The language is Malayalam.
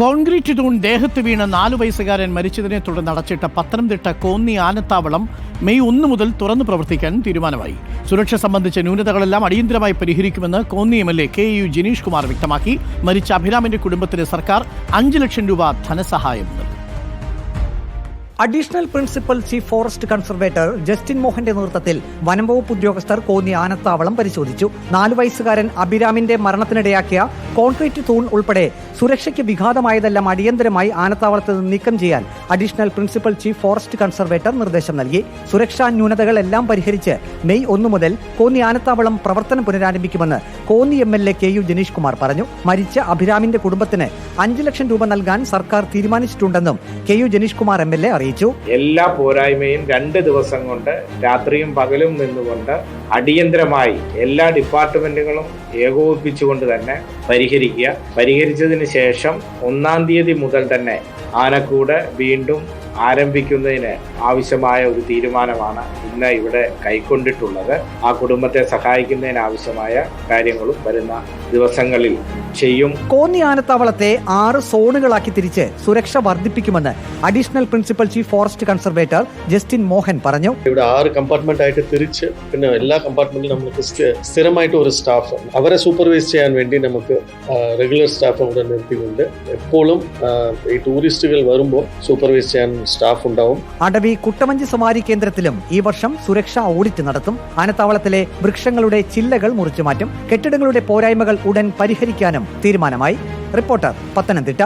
കോൺക്രീറ്റ് തൂൺ ദേഹത്ത് വീണ് നാലു വയസ്സുകാരൻ മരിച്ചതിനെ തുടർന്ന് അടച്ചിട്ട പത്തനംതിട്ട കോന്നി ആനത്താവളം മെയ് ഒന്ന് മുതൽ തുറന്നു പ്രവർത്തിക്കാൻ തീരുമാനമായി. സുരക്ഷ സംബന്ധിച്ച ന്യൂനതകളെല്ലാം അടിയന്തരമായി പരിഹരിക്കുമെന്ന് Konni M L A K U Jineesh Kumar വ്യക്തമാക്കി. മരിച്ച അഭിരാമിന്റെ കുടുംബത്തിന് സർക്കാർ അഞ്ച് ലക്ഷം രൂപ ധനസഹായം നൽകും. Additional principal chief forest conservator Justin മോഹന്റെ നേതൃത്വത്തിൽ വനംവകുപ്പ് ഉദ്യോഗസ്ഥർ കോന്നി ആനത്താവളം പരിശോധിച്ചു. നാല് വയസ്സുകാരൻ അഭിരാമിന്റെ മരണത്തിനിടയാക്കിയ കോൺക്രീറ്റ് തൂൺ ഉൾപ്പെടെ സുരക്ഷയ്ക്ക് വിഘാതമായതെല്ലാം അടിയന്തരമായി ആനത്താവളത്തിൽ നിന്ന് നീക്കം ചെയ്യാൻ additional principal chief forest conservator നിർദ്ദേശം നൽകി. സുരക്ഷാ ന്യൂനതകളെല്ലാം പരിഹരിച്ച് മെയ് ഒന്ന് മുതൽ കോന്നി ആനത്താവളം പ്രവർത്തനം പുനരാരംഭിക്കുമെന്ന് Konni M L A K U Janeesh Kumar പറഞ്ഞു മരിച്ച അഭിരാമിന്റെ കുടുംബത്തിന് അഞ്ചു ലക്ഷം രൂപ നൽകാൻ സർക്കാർ തീരുമാനിച്ചിട്ടുണ്ടെന്നും K U Janeesh Kumar M L A അറിയിച്ചു. എല്ലാ പോരായ്മയും രണ്ട് ദിവസം കൊണ്ട് രാത്രിയും പകലും നിന്നുകൊണ്ട് അടിയന്തരമായി എല്ലാ ഡിപ്പാർട്ട്മെന്റുകളും ഏകോപിപ്പിച്ചുകൊണ്ട് തന്നെ പരിഹരിക്കുക. പരിഹരിച്ചതിന് ശേഷം ഒന്നാം തീയതി മുതൽ തന്നെ ആനക്കൂട് വീണ്ടും ആരംഭിക്കുന്നതിന് ആവശ്യമായ ഒരു തീരുമാനമാണ് ഇന്ന് ഇവിടെ കൈക്കൊണ്ടിട്ടുള്ളത്. ആ കുടുംബത്തെ സഹായിക്കുന്നതിന് ആവശ്യമായ കാര്യങ്ങളും വരുന്ന ദിവസങ്ങളിൽ ചെയ്യും. കോന്നി ആനത്താവളത്തെ ആറ് സോണുകളാക്കി തിരിച്ച് സുരക്ഷ വർദ്ധിപ്പിക്കുമെന്ന് additional principal chief forest conservator Justin Mohan പറഞ്ഞു. ഇവിടെ ആറ് കമ്പാർട്ട്മെന്റ് ആയിട്ട് തിരിച്ച് പിന്നെ എല്ലാ കമ്പാർട്ട്മെന്റിലും നമുക്ക് സ്ഥിരമായിട്ട് ഒരു സ്റ്റാഫ് അവരെ സൂപ്പർവൈസ് ചെയ്യാൻ വേണ്ടി നമുക്ക് റെഗുലർ സ്റ്റാഫ് അവിടെ നിർത്തിയിട്ടുണ്ട്. എപ്പോഴും ഈ ടൂറിസ്റ്റുകൾ വരുമ്പോൾ സൂപ്പർവൈസ് ചെയ്യാൻ സ്റ്റാഫ് ഉണ്ടാവും അടവി കുട്ടമഞ്ചി സമാരി കേന്ദ്രത്തിലും ഈ വർഷം സുരക്ഷാ ഓഡിറ്റ് നടത്തും. ആനത്താവളത്തിലെ വൃക്ഷങ്ങളുടെ ചില്ലകൾ മുറിച്ചു മാറ്റും കെട്ടിടങ്ങളുടെ പോരായ്മകൾ ഉടൻ പരിഹരിക്കാനും തീരുമാനമായി. റിപ്പോർട്ടർ പത്തനംതിട്ട.